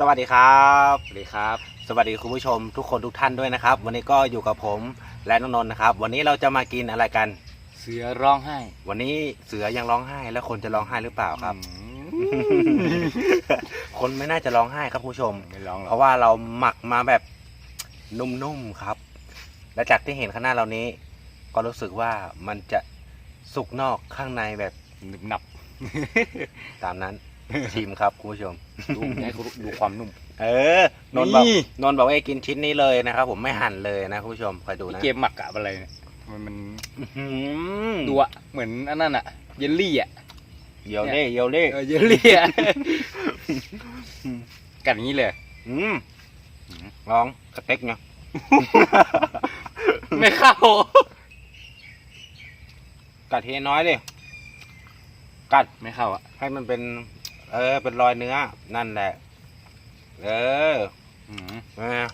สวัสดีครับ สวัสดีครับ สวัสดีคุณผู้ชมทุกคนทุกท่านด้วยนะครับ วันนี้ก็อยู่กับผมและน้องนนท์นะครับ วันนี้เราจะมากินอะไรกัน เสือร้องไห้ วันนี้เสือยังร้องไห้แล้วคนจะร้องไห้หรือเปล่าครับอืมคนไม่น่าจะร้องไห้ครับคุณผู้ชม ไม่ร้องหรเพอกราะว่าเราหมักมาแบบนุ่มๆครับ และจากที่เห็นข้างหน้าเรานี้ ก็รู้สึกว่ามันจะสุกนอกข้างในแบบหนึบหนับ ตามนั้น ชิมครับคุณผู้ชม ดูให้เขาดูความนุ่ม เออนนท์บอกนี่ นนท์บอกว่าให้กินชิ้นนี้เลยนะครับผมไม่หั่นเลยนะคุณผู้ชมคอยดูนี่นะเกมหมักกับอะไรเนี่ยมันมันอื้อหือดูอะเหมือนอันนั้นอะเยลลี่อะเยวเล่เยวเล่เออเยลลี่อะกัดอย่างนี้เลย อืมลองสเต็กเนาะ ไม่เข้า กัดทีน้อยดิกัดไม่เข้าอะให้มันเป็น เออ เป็นรอยเนื้อ นั่นแหละ เอออืมเออ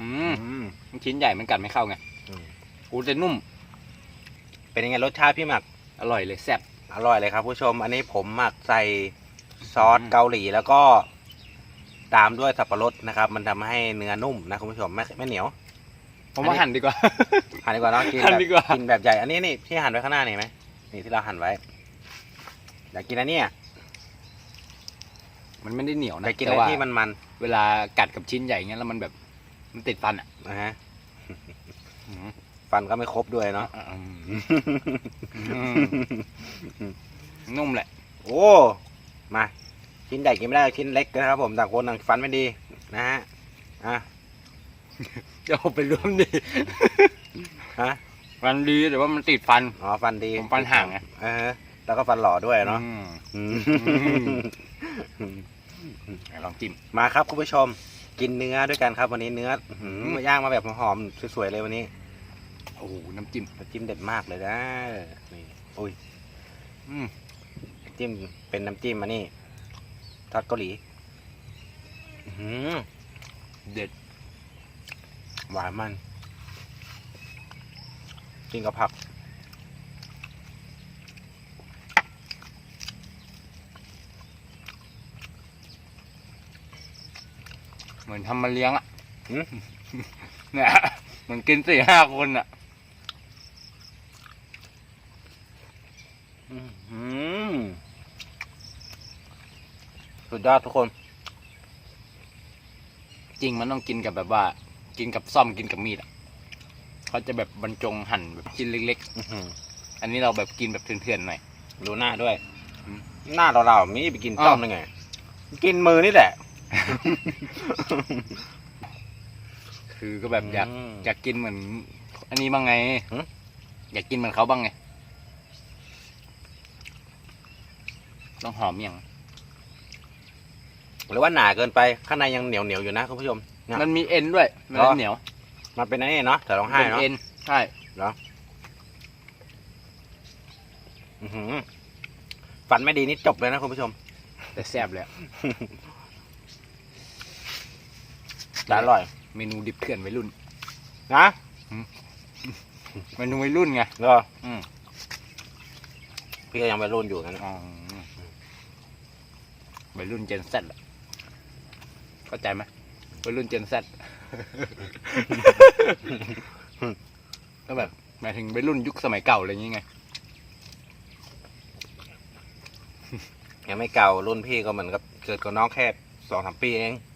อือืมมชิ้นใหญ่มันกัดไม่เข้าไงอืมอูแต่นุ่ม เป็นยังไงรสชาติพี่หมัก อร่อยเลยแซ่บอร่อยเลยครับ ผู้ชม อันนี้ผมหมักใส่ซอสอืมเกาหลีแล้วก็ตามด้วยสับปะรดนะครับ มันทำให้เนื้อนุ่มนะคุณผู้ชมไม่ไม่เหนียว ผมอันว่านี้หั่นดีกว่า หั่นดีกว่าเนาะกินหั่นแบบดีกว่ากินแบบใหญ่ อันนี้นี่ที่หั่นไว้ข้างหน้านี่เห็นไหมนี่ที่เราหั่นไว้อยากกินอันเนี้ย มันไม่ได้เหนียวอนะยากกินแต่อะไรว่าที่มันมันเวลากัดกับชิ้นใหญ่เงี้ยแล้วมันแบบมันติดฟันอะๆนะฮะอืมฟันก็ไม่ครบด้วยเนาะอืมอืมนุ่มแหละ โอ้มาชิ้นใหญ่กินไม่ได้ชิ้นเล็กนะครับ ผมต่างคนต่างฟันไม่ดีนะฮะอะจะเอาไปรวมดิฮะฟันดีแต่ว่ามันติดฟัน อ๋อฟันดีผมฟันห่างไง เออแล้วก็ฟันหล่อด้วยเนาะ อืม อืมลอง จิ้มมาครับคุณผู้ชมกินเนื้อด้วยกันครับ วันนี้เนื้ออื้อหืออืมย่างมาแบบหอมๆสวยๆเลยวันนี้โอ้โหน้ำจิ้มน้ำจิ้มเด็ดมากเลยนะนี่อุ้ยอืมน้ำจิ้มเป็นน้ำจิ้มมานี่ทอดเกาหลีอื้อหือเด็ด หวานมันกินกับผัก เหมือนทำมาเลี้ยงอะหืมเนี่ยเหมือนกินสี่ห้าคนอะอื้อหือสุดยอดทุกคน จริงมันต้องกินกับแบบว่า กินกับซ่อมกินกับมีดอะเขาจะแบบบรรจงหั่นแบบชิ้นเล็กอื้อหือๆอันนี้เราแบบกินแบบเถื่อนๆหน่อยดูหน้าด้วยอืมหน้าเราเราๆมีไปกินอ้าวต้อมได้ไง กินมือนี่แหละ คือก็แบบอยากอืม อยากกินเหมือน อันนี้บ้างไงหืมอยากกินเหมือนเขาบ้างไง ต้องหอมอย่างหรือว่าหนาเกินไปข้างในยังเหนียวเหนียวๆอยู่นะคุณผู้ชม เนี่ย มันมีเอ็นด้วย มันเหรอเหนียวมันเป็นอันนี้เนาะแต่ร้องไห้เป็นเนาะเอ็นใช่อื้อหือฟันไม่ดีนี่จบเลยนะคุณผู้ชม แต่แซ่บเลยอะ แต่อร่อยเมนูดิบเขื่อนวัยรุ่น นะเมนูวัยรุ่นไงเหรออืมพี่ก็ยังวัยรุ่นอยู่นะอ๋อวัยรุ่นเจนแซดเข้าใจไหมวัยรุ่นเจนแซดก็แบบหมายถึงวัยรุ่นยุคสมัยเก่าอะไรอย่างงี้ไงยังไม่เก่ารุ่นพี่ก็เหมือนกับเกิดกับน้องแค่สองสามปีเองก็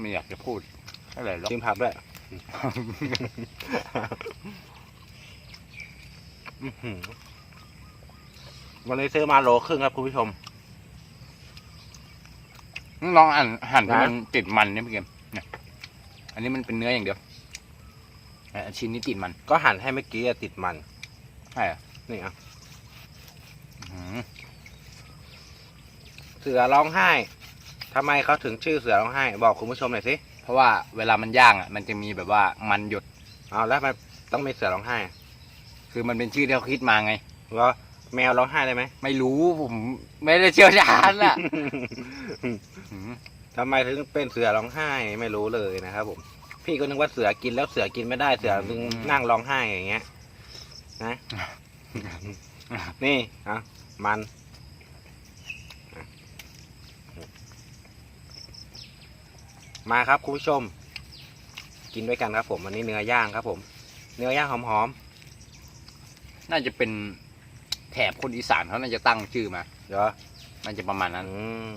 ไม่อยากจะพูดอะไรหรอกชิมผักด้วยอื้อหือวันนี้ซื้อมาโลครึ่งครับคุณผู้ชม ลองอ่านหั่นให้นะมันติดมันเนี่ยพี่เกมเนี่ยอันนี้มันเป็นเนื้ออย่างเดียวแต่อันชิ้นนี้ติดมันก็หั่นให้เมื่อกี้อะติดมัน ใช่เหรอนี่อะ อื้อหือ เสือร้องไห้ ทำไมเขาถึงชื่อเสือร้องไห้ บอกคุณผู้ชมหน่อยสิเพราะว่าเวลามันย่างอะมันจะมีแบบว่ามันหยดเอาแล้วมันต้องมีเสือร้องไห้คือมันเป็นชื่อที่เขาคิดมาไงเหรอแมวร้องไห้ได้ไหมไม่รู้ผมไม่ได้เชี่ยวชาญอะอื้อทำไมถึงเป็นเสือร้องไห้ไม่รู้เลยนะครับผม พี่ก็นึกว่าเสือกินแล้วเสือกินไม่ได้เสือถึงนั่งร้องไห้อย่างเงี้ย นะ นี่อะมัน มาครับคุณผู้ชม กินด้วยกันครับ ผมอันนี้เนื้อย่างครับ ผม เนื้อย่างหอมน่าจะเป็นแถบคนอีสานเขาน่าจะตั้งชื่อมาๆเดี๋ยวน่าจะประมาณนั้น อืม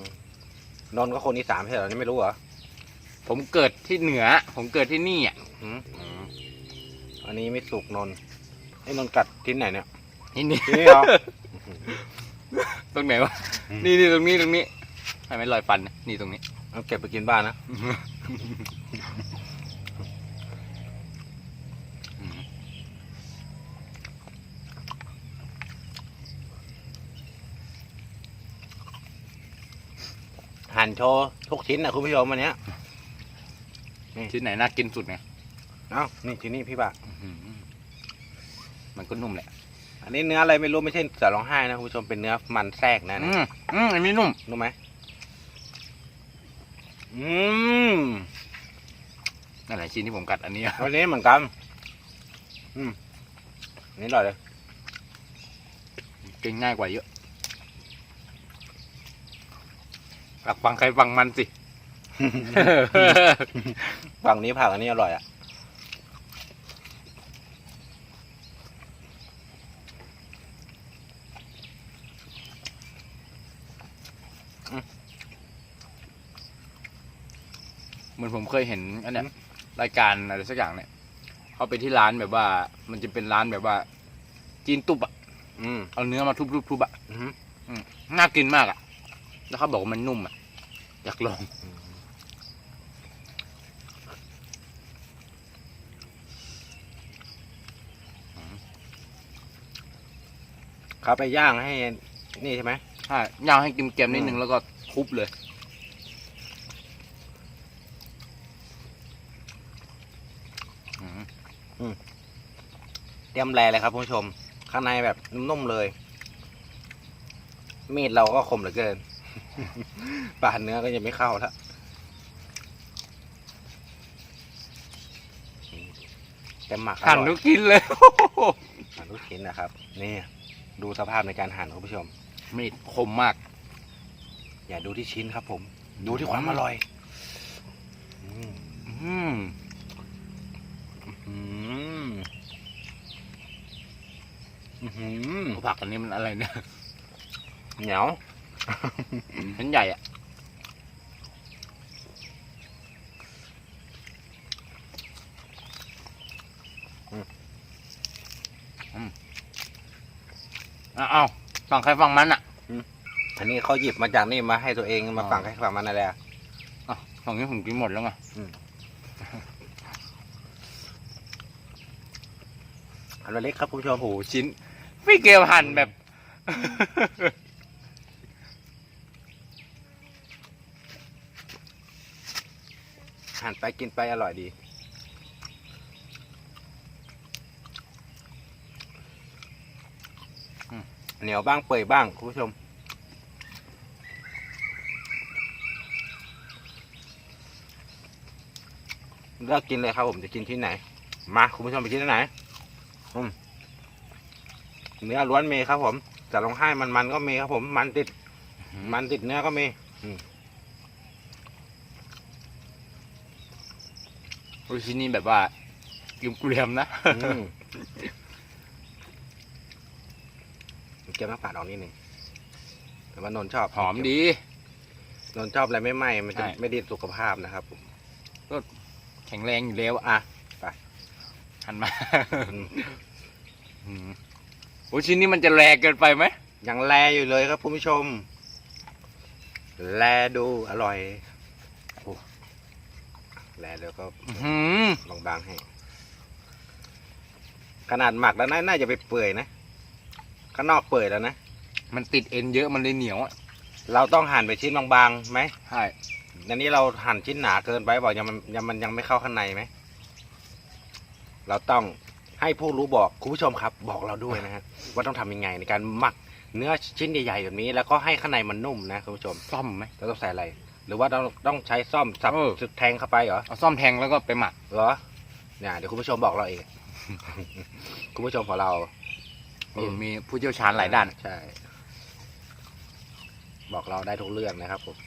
นนท์ก็คนอีสานไม่ใช่เหรอนี่ไม่รู้เหรอผมเกิดที่เหนือ ผมเกิดที่นี่อะอืมอันนี้ไม่สุกนนท์ไอ้นนท์กัดที่ไหนเนี่ยนี่นี่ ที่นี่เหรอ ตรงไหนวะ อืม นี่นี่ตรงนี้ตรงนี้ให้ไม่รอยฟันนะนี่ตรงนี้ เอาเก็บไปกินบ้านนะหั่นโชว์ทุกชิ้นนะคุณผู้ชมวันเนี้ยชิ้นไหนน่ากินสุดไงเอ้านี่ชิ้นนี้พี่บะมันก็นุ่มแหละ อันนี้เนื้ออะไรไม่รู้ไม่ใช่เสือร้องไห้นะคุณผู้ชมเป็นเนื้อมันแทรกนะอืเนี่ยมอืมอันนี้นุ่มรู้ไหม อืมนั่นแหละชิ้นที่ผมกัดอันนี้อะวันนี้เหมือนกัน อืมอันนี่อร่อยเลย กินง่ายกว่าเยอะฝักฟังใครฟังมันสิ ฝั่งนี้ผักอันนี้อร่อยอะ มือนผมเคยเห็นอันเนี้ยรายการอะไรสักอย่างเนี่ยเขาไปที่ร้านแบบว่า มันจะเป็นร้านแบบว่า จีนตุบอะอืมเอาเนื้อมาทุบๆๆอะอืมน่ากินมากอะแล้วเขาบอกว่ามันนุ่มอะอยากลอง เขาไปย่างให้ นี่ใช่ไหมใช่ย่างให้กินเกมๆนิดนึอืงมแล้วก็ทุบเลย อืม เตรี ยมแรเลยครับคุณผู้ชม ข้างในแบบนุ่มๆเลย มีดเราก็คมเหลือเกินปาดเนื้อก็ยังไม่เข้าแล้วเต็มหมักอหั่นร่อยทุกกินเลย หั่นลูกชิ้นนะครับ นี่ดูสภาพในการหั่นคุณผู้ชม มีดคมมาก อย่าดูที่ชิ้นครับ ผม ดูที่ความอร่อยอืมอืมอืมอื้ อหือผักอันนี้มันอะไรเนี่ยเหนียวชั้นใหญ่อะอืมอ้าวฝั่งใครฝั่งมันอะอันนี้เขาหยิบมาจากนี่มาให้ตัวเองมาอ๋อฝั่งให้ฝั่งมันนั่นแหละอ้าวฝั่งนี้ผมกินหมดแล้วไงอันเล็กครับคุณผู้ชมโอ้โหชิ้น พี่เกลหั่นแบบ หั่นไปกินไปอร่อยดีอืมเหนียวบ้างเปื่อยบ้าง คุณผู้ชม เลือกกินเลยครับผมจะกินที่ไหน มา คุณผู้ชมไปกินที่ไหน อืม เนื้อล้วนมีครับ ผมจะลงให้มันมันๆก็มีครับ ผม มันติด มันติดเนื้อก็มีโอ้ยชิ้นนี้แบบว่าเกรียมๆนะอืมเก็บน้ำปาดออกนิดนึงแต่ว่านนท์ชอบหอมดี นนท์ชอบอะไรไม่ไหม้มันจะใช่ไม่ดีต่อสุขภาพนะครับผมแข็งแรงอยู่แล้วอะอะหันมาอืมอืม โอ้ยชิ้นนี้มันจะแรงเกินไปไหมยังแลอยู่เลยครับคุณผู้ชม แลดูอร่อยโอ้แลแล้วก็อื้อหือ บางๆให้ ขนาดหมักแล้วน่าน่าจะไปเปื่อยนะข้างนอกเปื่อยแล้วนะ มันติดเอ็นเยอะมันเลยเหนียวอะเราต้องหั่นไปชิ้นบางๆไหมใช่อันนี้เราหั่นชิ้นหนาเกินไปบอกยังมันยังมันยังไม่เข้าข้างในไหม เราต้อง ให้ผู้รู้บอกคุณผู้ชมครับบอกเราด้วยนะฮะว่าต้องทำยังไงในการหมักเนื้อชิ้นใหญ่ๆแบบนี้ แล้วก็ให้ข้างในมันนุ่มนะคุณผู้ชมซ่อมไหม เราต้องใส่อะไร หรือว่าเราต้องใช้ซ่อมสับเออจุดแทงเข้าไปเหรอเอาซ่อมแทงแล้วก็ไปหมัก เหรอเนี่ยเดี๋ยวคุณผู้ชมบอกเราเอง คุณผู้ชมของเรา เออ มีผู้เชี่ยวชาญหลายด้าน ใช่ บอกเราได้ทุกเรื่องนะครับผม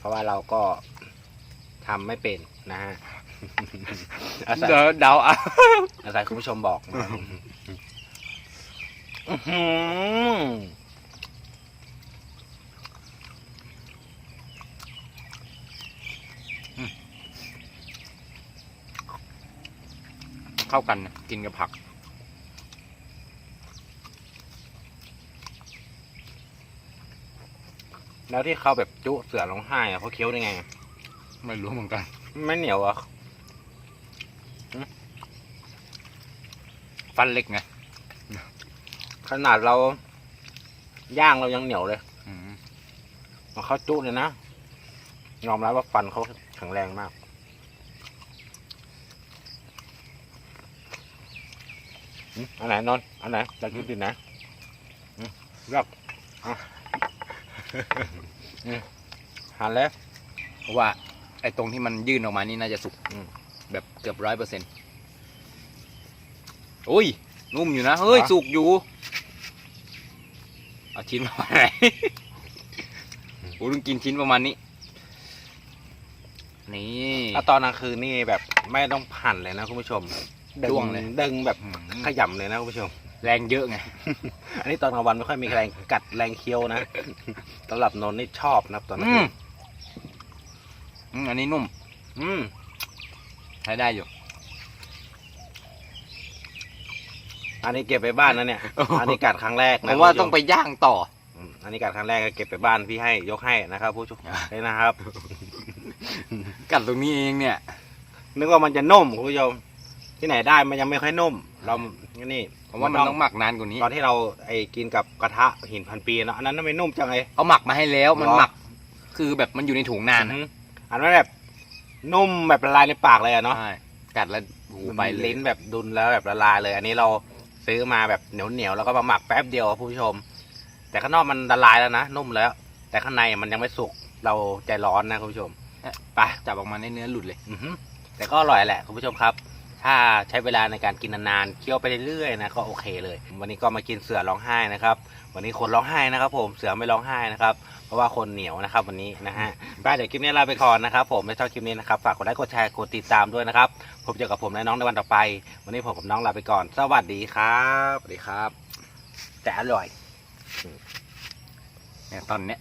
พราะว่าเราก็ทำไม่เป็นนะฮะ อาศัยเดี๋ยวเดาอะอาศัยคุณผู้ชมบอกมาอื้อหือเข้ากันนะกินกับผัก แล้วที่เขาแบบจุเสือร้องไห้อะเขาเคี้ยวได้ไงอะไม่รู้เหมือนกัน ไม่เหนียวเหรอะ ฟันเล็กไงขนาดเราย่างเรายังเหนียวเลยอืมมาเขาจุเลยนะยอมรับว่าฟันเขาแข็งแรงมากอืมอันไหนนนท์อันไหนจะกินดินนะอืมรับอะอืมหันแล้ว เพราะว่าไอ้ตรงที่มันยื่นออกมานี่น่าจะสุกอืม แบบเกือบร้อยเปอร์เซ็นต์ อุ้ย นุ่มอยู่นะ เฮ้ยเหรอสุกอยู่ เอาชิ้นประมาณไหนโอ้ต้องกินชิ้นประมาณนี้ นี่ถ้าตอนกลางคืนนี่แบบไม่ต้องหั่นเลยนะคุณผู้ชมจ้วงเลยดึงแบบอืมขยำเลยนะคุณผู้ชม แรงเยอะไง อันนี้ตอนกลางวันไม่ค่อยมีแรงกัดแรงเคี้ยวนะสำหรับนนท์นี่ชอบนะครับตอนกลางอืคืมนอืมอันนี้นุ่ม อืมใช้ได้อยู่ อันนี้เก็บไปบ้านนะเนี่ยโอ้โหอันนี้กัดครั้งแรกผนะมว่าคุณผู้ชต้องไปย่างต่อ อืมอันนี้กัดครั้งแรกก็เก็บไปบ้านพี่ให้ยกให้นะครับ ผู้ชมเลยนะครับ กัดตรงนี้เองเนี่ย นึกว่ามันจะนุ่มคุณผู้ชมที่ไหนได้มันยังไม่ค่อยนุ่ม เรานี่ผมว่ามันต้องหมักนานกว่านี้ ตอนที่เราไอ้กินกับกระทะหินพันปีเนาะอันนั้นไม่นุ่มจังเลยเขาหมักมาให้แล้วมันเหรอ หมัก คือแบบมันอยู่ในถุงนานอือะมอันนั้นแบบนุ่มแบบละลายในปากเลยอะเนาะใช่กัดแล้วหูไปเลยลิ้นแบบดุนแล้วแบบละลายเลย อันนี้เรา ซื้อมาแบบเหนียวเหนียวๆแล้วก็มาหมักแป๊บเดียวครับคุณผู้ชม แต่ข้างนอกมันละลายแล้วนะนุ่มแล้ว แต่ข้างในมันยังไม่สุกเราใจร้อนนะคุณผู้ชมไปจับออกมาในเนื้อหลุดเลย อือหือแต่ก็อร่อยแหละคุณผู้ชมครับ ถ้าใช้เวลาในการกินนานๆเคี้ยวไปเรื่อยๆนะก็โอเคเลย วันนี้ก็มากินเสือร้องไห้นะครับ วันนี้คนร้องไห้นะครับ ผมเสือไม่ร้องไห้นะครับ เพราะว่าคนเหนียวนะครับ วันนี้นะฮะไปเดี๋ยวคลิปนี้ลาไปก่อนนะครับ ผมไม่ชอบคลิปนี้นะครับฝากกดไลค์กดแชร์กดติดตามด้วยนะครับพบเจอกับผมและน้องในวันต่อไป วันนี้ผมกับน้องลาไปก่อน สวัสดีครับสวัสดีครับ แต่อร่อยเนี่ยตอนเนี้ย